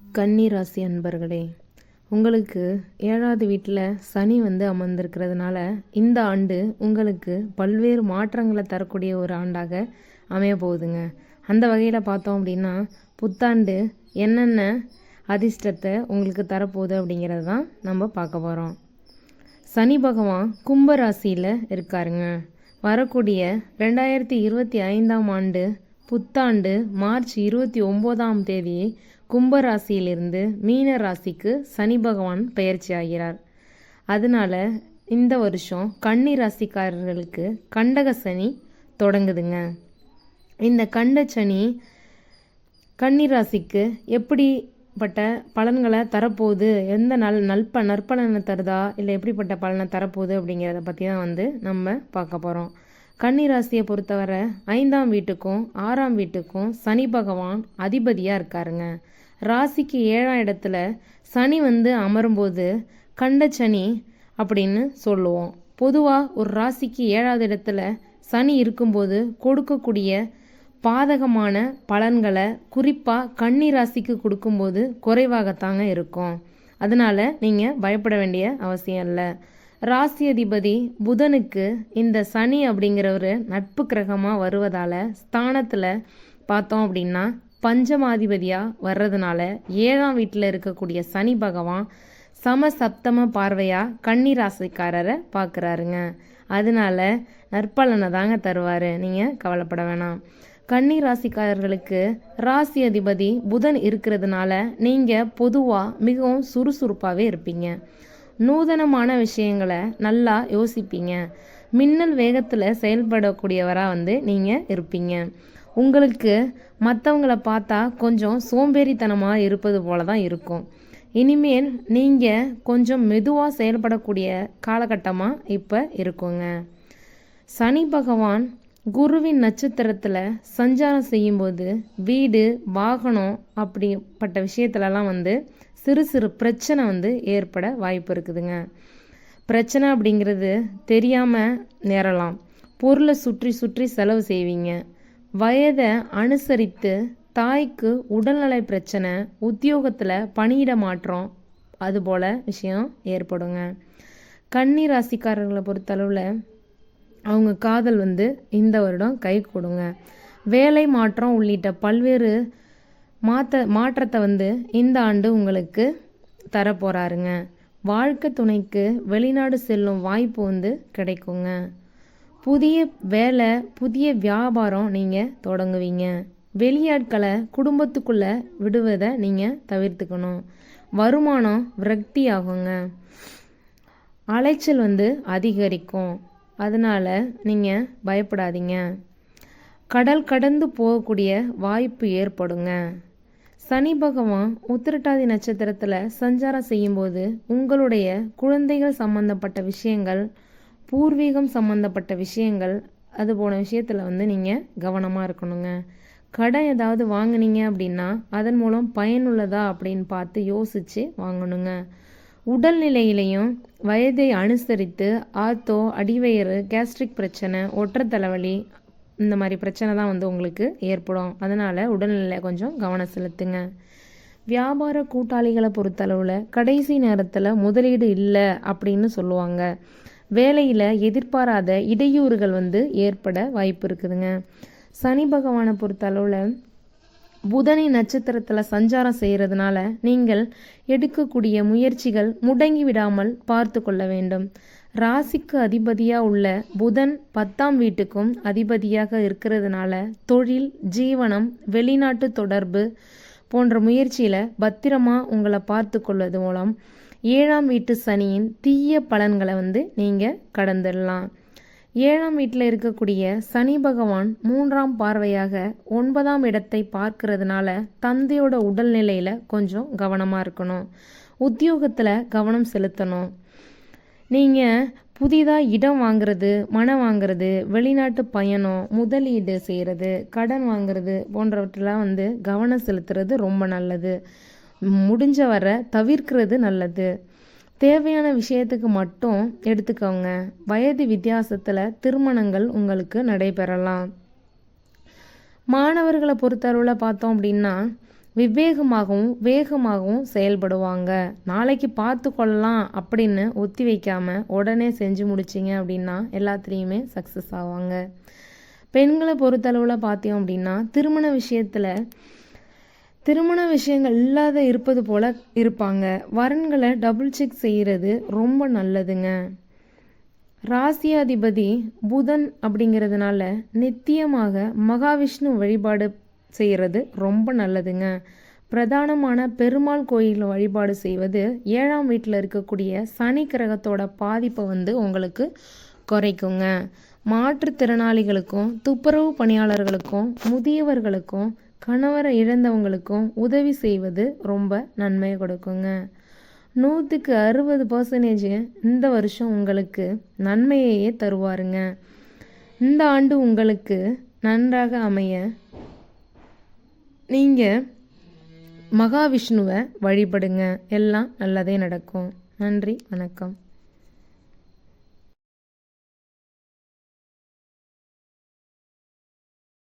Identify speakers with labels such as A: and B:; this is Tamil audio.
A: கன்னிராசி அன்பர்களே உங்களுக்கு ஏழாவது வீட்டில் சனி வந்து அமர்ந்திருக்கிறதுனால இந்த ஆண்டு உங்களுக்கு பல்வேறு மாற்றங்களை தரக்கூடிய ஒரு ஆண்டாக அமைய போகுதுங்க. அந்த வகையில் பார்த்தோம் அப்படின்னா புத்தாண்டு என்னென்ன அதிர்ஷ்டத்தை உங்களுக்கு தரப்போகுது அப்படிங்கிறது தான் நம்ம பார்க்க போகிறோம் சனி பகவான் கும்ப ராசியில் இருக்காருங்க. வரக்கூடிய ரெண்டாயிரத்தி இருபத்தி ஐந்தாம் ஆண்டு புத்தாண்டு மார்ச் இருபத்தி ஒம்போதாம் தேதி கும்பராசியிலிருந்து மீன ராசிக்கு சனி பகவான் பெயர்ச்சி ஆகிறார். அதனால இந்த வருஷம் கன்னி ராசிக்காரர்களுக்கு கண்டக சனி தொடங்குதுங்க. இந்த கண்ட சனி கன்னி ராசிக்கு எப்படிப்பட்ட பலன்களை தரப்போகுது? எந்த நல் நல்ப நற்பலனை தருதா? இல்லை எப்படிப்பட்ட பலனை தரப்போகுது அப்படிங்கிறத பற்றி தான் வந்து நம்ம பார்க்க போகிறோம் கன்னிராசியை பொறுத்தவரை ஐந்தாம் வீட்டுக்கும் ஆறாம் வீட்டுக்கும் சனி பகவான் அதிபதியாக இருக்காருங்க. ராசிக்கு ஏழாம் இடத்துல சனி வந்து அமரும்போது கண்ட சனி அப்படின்னு சொல்லுவோம். பொதுவாக ஒரு ராசிக்கு ஏழாவது இடத்துல சனி இருக்கும்போது கொடுக்கக்கூடிய பாதகமான பலன்களை குறிப்பாக கன்னி ராசிக்கு கொடுக்கும்போது குறைவாகத்தாங்க இருக்கும். அதனால் நீங்கள் பயப்பட வேண்டிய அவசியம் இல்லை. ராசி அதிபதி புதனுக்கு இந்த சனி அப்படிங்கிற ஒரு நட்பு கிரகமாக வருவதால் ஸ்தானத்தில் பார்த்தோம் அப்படின்னா பஞ்சமாதிபதியாக வர்றதுனால ஏழாம் வீட்டில் இருக்கக்கூடிய சனி பகவான் சம சப்தம பார்வையாக கன்னி ராசிக்காரரை பார்க்குறாருங்க அதனால நற்பலனை தாங்க தருவார். நீங்கள் கவலைப்பட வேணாம். கன்னி ராசிக்காரர்களுக்கு ராசி அதிபதி புதன் இருக்கிறதுனால நீங்கள் பொதுவாக மிகவும் சுறுசுறுப்பாகவே இருப்பீங்க. நூதனமான விஷயங்களை நல்லா யோசிப்பீங்க. மின்னல் வேகத்தில் செயல்படக்கூடியவராக வந்து நீங்கள் இருப்பீங்க. உங்களுக்கு மற்றவங்கள பார்த்தா கொஞ்சம் சோம்பேறித்தனமாக இருப்பது போல தான் இருக்கும். இனிமேல் நீங்கள் கொஞ்சம் மெதுவாக செயல்படக்கூடிய காலகட்டமாக இப்போ இருக்குங்க. சனி பகவான் குருவின் நட்சத்திரத்தில் சஞ்சாரம் செய்யும்போது வீடு வாகனம் அப்படிப்பட்ட விஷயத்துலலாம் வந்து சிறு சிறு பிரச்சனை வந்து ஏற்பட வாய்ப்பு இருக்குதுங்க. பிரச்சனை அப்படிங்கிறது தெரியாமல் நேரலாம். பொருளை சுற்றி சுற்றி செலவு செய்வீங்க. வயதை அனுசரித்து தாய்க்கு உடல்நலை பிரச்சனை உத்தியோகத்தில் பணியிட மாற்றம் அதுபோல் விஷயம் ஏற்படுங்க. கன்னி ராசிக்காரர்களை பொறுத்தளவில் அவங்க காதல் வந்து இந்த வருடம் கை கொடுங்க. வேலை மாற்றம் உள்ளிட்ட பல்வேறு மாற்ற மாற்றத்தை வந்து இந்த ஆண்டு உங்களுக்கு தரப்போகிறாருங்க வாழ்க்கை துணைக்கு வெளிநாடு செல்லும் வாய்ப்பு வந்து கிடைக்குங்க. புதிய வேலை புதிய வியாபாரம் நீங்கள் தொடங்குவீங்க. வெளியாட்களை குடும்பத்துக்குள்ளே விடுவதை நீங்கள் தவிர்த்துக்கணும். வருமானம் விரக்தி ஆகுங்க. அலைச்சல் வந்து அதிகரிக்கும். அதனால் நீங்கள் பயப்படாதீங்க. கடல் கடந்து போகக்கூடிய வாய்ப்பு ஏற்படுங்க. சனி பகவான் உத்திரட்டாதி நட்சத்திரத்தில் சஞ்சாரம் செய்யும்போது உங்களுடைய குழந்தைகள் சம்பந்தப்பட்ட விஷயங்கள் பூர்வீகம் சம்மந்தப்பட்ட விஷயங்கள் அது போன விஷயத்தில் வந்து நீங்கள் கவனமாக இருக்கணுங்க. கடை ஏதாவது வாங்கினீங்க அப்படின்னா அதன் மூலம் பயனுள்ளதா அப்படின்னு பார்த்து யோசித்து வாங்கணுங்க. உடல்நிலையிலையும் வயதை அனுசரித்து ஆத்தோ அடிவயிறு கேஸ்ட்ரிக் பிரச்சனை ஒற்றை தலைவலி இந்த மாதிரி பிரச்சனை தான் வந்து உங்களுக்கு ஏற்படும். அதனால் உடல்நிலை கொஞ்சம் கவனம் செலுத்துங்க. வியாபார கூட்டாளிகளை பொறுத்தளவில் கடைசி நேரத்தில் முதலீடு இல்லை அப்படின்னு சொல்லுவாங்க. வேலையில் எதிர்பாராத இடையூறுகள் வந்து ஏற்பட வாய்ப்பு இருக்குதுங்க. சனி பகவானை பொறுத்தளவில் புதனி நட்சத்திரத்தில் சஞ்சாரம் செய்கிறதுனால நீங்கள் எடுக்கக்கூடிய முயற்சிகள் முடங்கி விடாமல் பார்த்து கொள்ள வேண்டும். ராசிக்கு அதிபதியாக உள்ள புதன் பத்தாம் வீட்டுக்கும் அதிபதியாக இருக்கிறதுனால தொழில் ஜீவனம் வெளிநாட்டு தொடர்பு போன்ற முயற்சியில் பத்திரமா உங்களை பார்த்து கொள்வது மூலம் ஏழாம் வீட்டு சனியின் தீய பலன்களை வந்து நீங்கள் கடந்துடலாம். ஏழாம் வீட்டில் இருக்கக்கூடிய சனி பகவான் மூன்றாம் பார்வையாக ஒன்பதாம் இடத்தை பார்க்கறதுனால தந்தையோட உடல்நிலையில் கொஞ்சம் கவனமாக இருக்கணும். உத்தியோகத்தில் கவனம் செலுத்தணும். நீங்கள் புதிதாக இடம் வாங்குறது மனம் வாங்குறது வெளிநாட்டு பயணம் முதலீடு செய்கிறது கடன் வாங்குறது போன்றவற்றெல்லாம் வந்து கவனம் செலுத்துறது ரொம்ப நல்லது. முடிஞ்ச வர தவிர்க்கிறது நல்லது. தேவையான விஷயத்துக்கு மட்டும் எடுத்துக்கோங்க. வயது வித்தியாசத்தில் திருமணங்கள் உங்களுக்கு நடைபெறலாம். மாணவர்களை பொறுத்தளவில் பார்த்தோம் அப்படின்னா விவேகமாகவும் வேகமாகவும் செயல்படுவாங்க. நாளைக்கு பார்த்து கொள்ளலாம் அப்படின்னு ஒத்தி வைக்காம உடனே செஞ்சு முடிச்சிங்க அப்படின்னா எல்லாத்துலேயுமே சக்ஸஸ் ஆவாங்க. பெண்களை பொறுத்தளவில் பார்த்தோம் அப்படின்னா திருமண விஷயத்தில் திருமண விஷயங்கள் இல்லாத இருப்பது போல இருப்பாங்க. வரன்களை டபுள் செக் செய்கிறது ரொம்ப நல்லதுங்க. ராசியாதிபதி புதன் அப்படிங்கிறதுனால நித்தியமாக மகாவிஷ்ணு வழிபாடு செய்கிறது ரொம்ப நல்லதுங்க. பிரதானமான பெருமாள் கோயில் வழிபாடு செய்வது ஏழாம் வீட்டில் இருக்கக்கூடிய சனி கிரகத்தோட பாதிப்பை வந்து உங்களுக்கு குறைக்குங்க. மாற்றுத்திறனாளிகளுக்கும் துப்புரவு பணியாளர்களுக்கும் முதியவர்களுக்கும் கணவரை இழந்தவங்களுக்கும் உதவி செய்வது ரொம்ப நன்மையை கொடுக்குங்க. நூற்றுக்கு அறுபது பர்சன்டேஜ் இந்த வருஷம் உங்களுக்கு நன்மையையே தருவாருங்க. இந்த ஆண்டு உங்களுக்கு நன்றாக அமைய நீங்கள் மகாவிஷ்ணுவை வழிபடுங்க. எல்லாம் நல்லதே நடக்கும். நன்றி வணக்கம்.